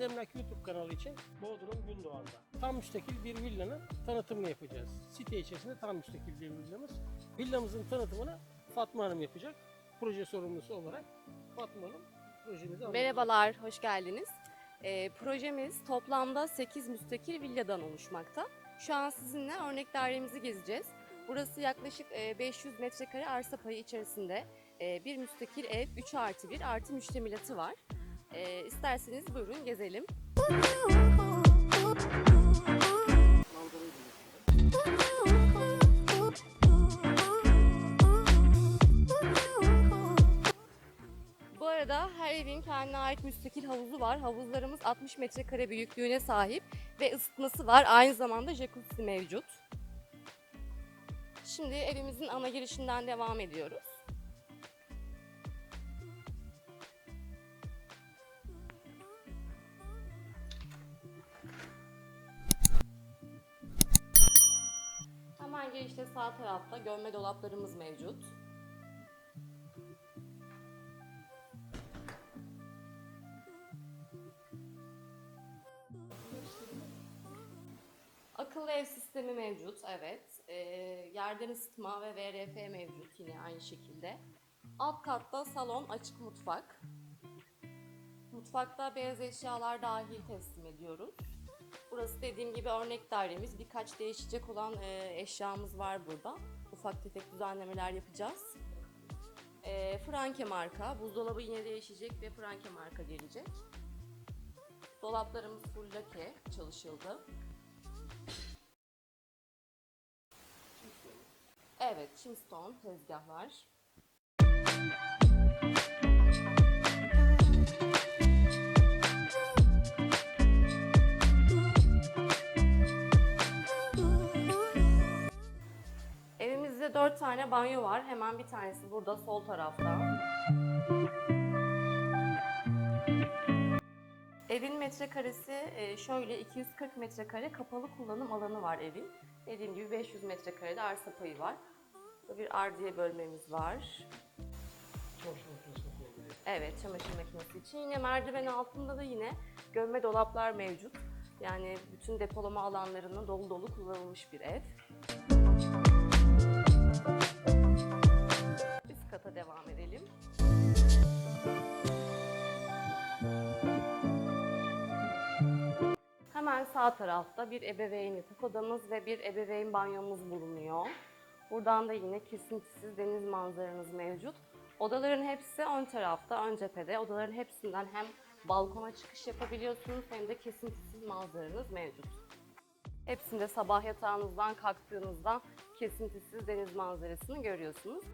Zemlak YouTube kanalı için Bodrum Gündoğan'da tam müstakil bir villanın tanıtımını yapacağız. Site içerisinde tam müstakil bir villamız. Villamızın tanıtımını Fatma Hanım yapacak. Proje sorumlusu olarak Fatma Hanım projemizi. Merhabalar, hoş geldiniz. Ee, projemiz toplamda 8 müstakil villadan oluşmakta. Şu an sizinle örnek dairemizi gezeceğiz. Burası yaklaşık e, 500 metrekare arsa payı içerisinde e, bir müstakil ev, 3 artı 1 artı müştemilatı var. E, isterseniz buyurun gezelim. Bu arada her evin kendine ait müstakil havuzu var. Havuzlarımız 60 metrekare büyüklüğüne sahip ve ısıtması var. Aynı zamanda jacuzzi mevcut. Şimdi evimizin ana girişinden devam ediyoruz. Hemen girişte sağ tarafta gömme dolaplarımız mevcut. Akıllı ev sistemi mevcut, evet. Ee, yerden ısıtma ve VRF mevcut yine aynı şekilde. Alt katta salon, açık mutfak. Mutfakta beyaz eşyalar dahil teslim ediyoruz. Burası dediğim gibi örnek dairemiz. Birkaç değişecek olan e, eşyamız var burada. Ufak tefek düzenlemeler yapacağız. E, Franke marka, buzdolabı yine değişecek ve Franke marka gelecek. Dolaplarımız full lake çalışıldı. Evet, Chimstone tezgahlar. Evimizde dört tane banyo var. Hemen bir tanesi burada sol tarafta. Evin metrekaresi e, şöyle 240 metrekare kapalı kullanım alanı var evin. Dediğim gibi 500 metrekarede arsa payı var. Burada bir ardiye bölmemiz var. Çamaşır kullanıyoruz. Evet, çamaşır makinesi için. Yine merdiven altında da yine gömme dolaplar mevcut. Yani bütün depolama alanlarının dolu dolu kullanılmış bir ev. Kata devam edelim. Hemen sağ tarafta bir ebeveyn yatak odamız ve bir ebeveyn banyomuz bulunuyor. Buradan da yine kesintisiz deniz manzaranız mevcut. Odaların hepsi ön tarafta, ön cephede. Odaların hepsinden hem balkona çıkış yapabiliyorsunuz hem de kesintisiz manzaranız mevcut. Hepsinde sabah yatağınızdan kalktığınızda kesintisiz deniz manzarasını görüyorsunuz.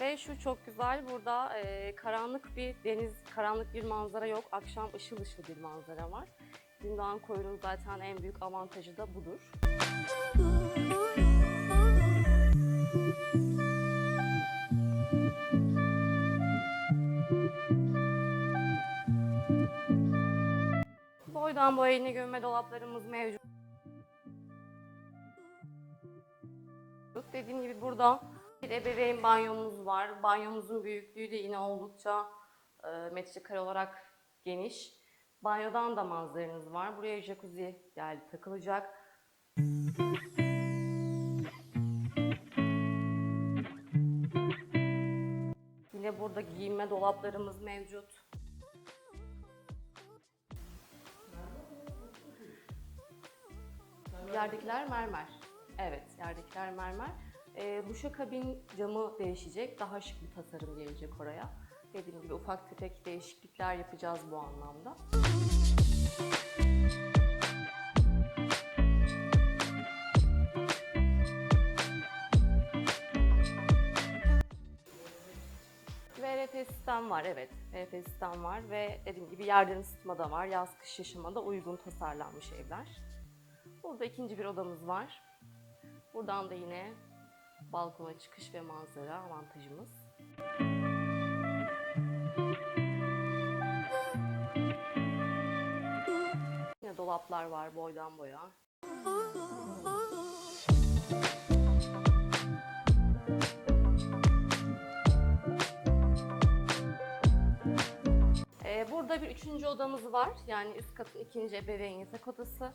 Ve şu çok güzel, burada e, karanlık bir deniz, karanlık bir manzara yok. Akşam ışıl ışıl bir manzara var. Gündoğan koyunun zaten en büyük avantajı da budur. Boydan boya yine gömme dolaplarımız mevcut. Dediğim gibi burada bir ebeveyn banyomuz var. Banyomuzun büyüklüğü de yine oldukça e, metrekare olarak geniş. Banyodan da manzaranız var. Buraya jacuzzi geldi takılacak. Yine burada giyinme dolaplarımız mevcut. Yerdekiler mermer. Evet, yerdekiler mermer. Ee, duşakabin camı değişecek. Daha şık bir tasarım gelecek oraya. Dediğim gibi ufak tefek değişiklikler yapacağız bu anlamda. VRF sistem var evet. VRF sistem var ve dediğim gibi yerden ısıtma da var. Yaz kış yaşamada uygun tasarlanmış evler. Burada ikinci bir odamız var. Buradan da yine balkona çıkış ve manzara avantajımız. Yine dolap dolaplar var boydan boya. Ee, burada bir üçüncü odamız var. Yani üst katın ikinci ebeveyn yatak odası.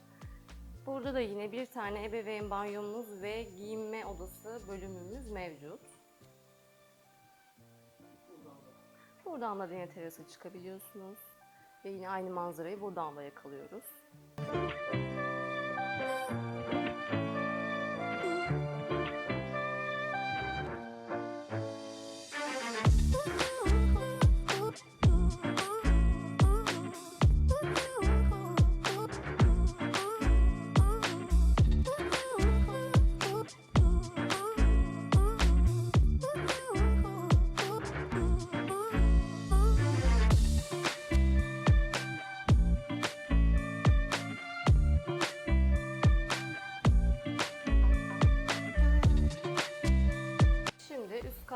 Burada da yine bir tane ebeveyn banyomuz ve giyinme odası bölümümüz mevcut. Buradan da yine terasa çıkabiliyorsunuz. Ve yine aynı manzarayı buradan da yakalıyoruz. Şimdi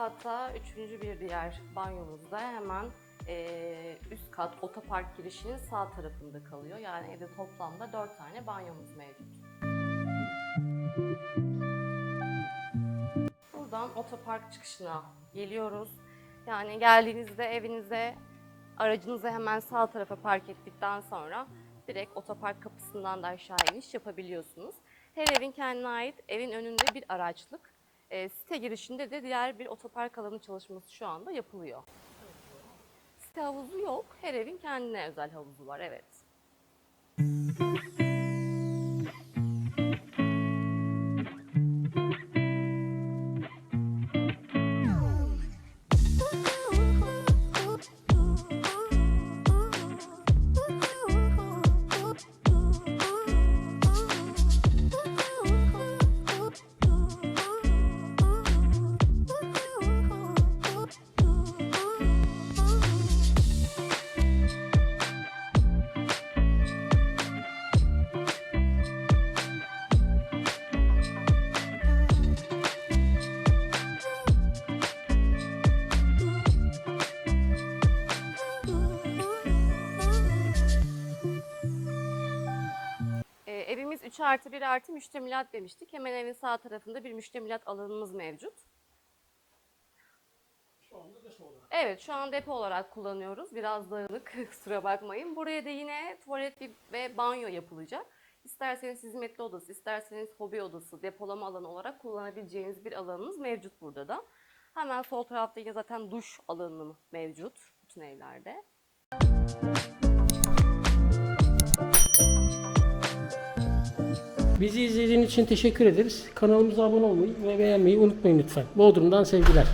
üst katta üçüncü bir diğer banyomuzda hemen eee, üst kat otopark girişinin sağ tarafında kalıyor. Yani evde toplamda dört tane banyomuz mevcut. Buradan otopark çıkışına geliyoruz. Yani geldiğinizde evinize aracınızı hemen sağ tarafa park ettikten sonra direkt otopark kapısından da aşağı iniş yapabiliyorsunuz. Her evin kendine ait evin önünde bir araçlık. E, site girişinde de diğer bir otopark alanı çalışması şu anda yapılıyor. Site havuzu yok. Her evin kendine özel havuzu var, evet. 3 artı 1 artı müştemilat demiştik. Hemen evin sağ tarafında bir müştemilat alanımız mevcut. Şu anda depo olarak. Evet şu an depo olarak kullanıyoruz. Biraz dağınık kusura bakmayın. Buraya da yine tuvalet ve banyo yapılacak. İsterseniz hizmetli odası, isterseniz hobi odası, depolama alanı olarak kullanabileceğiniz bir alanımız mevcut burada da. Hemen sol tarafta yine zaten duş alanı mevcut bütün evlerde. Bizi izlediğiniz için teşekkür ederiz. Kanalımıza abone olmayı ve beğenmeyi unutmayın lütfen. Bodrum'dan sevgiler.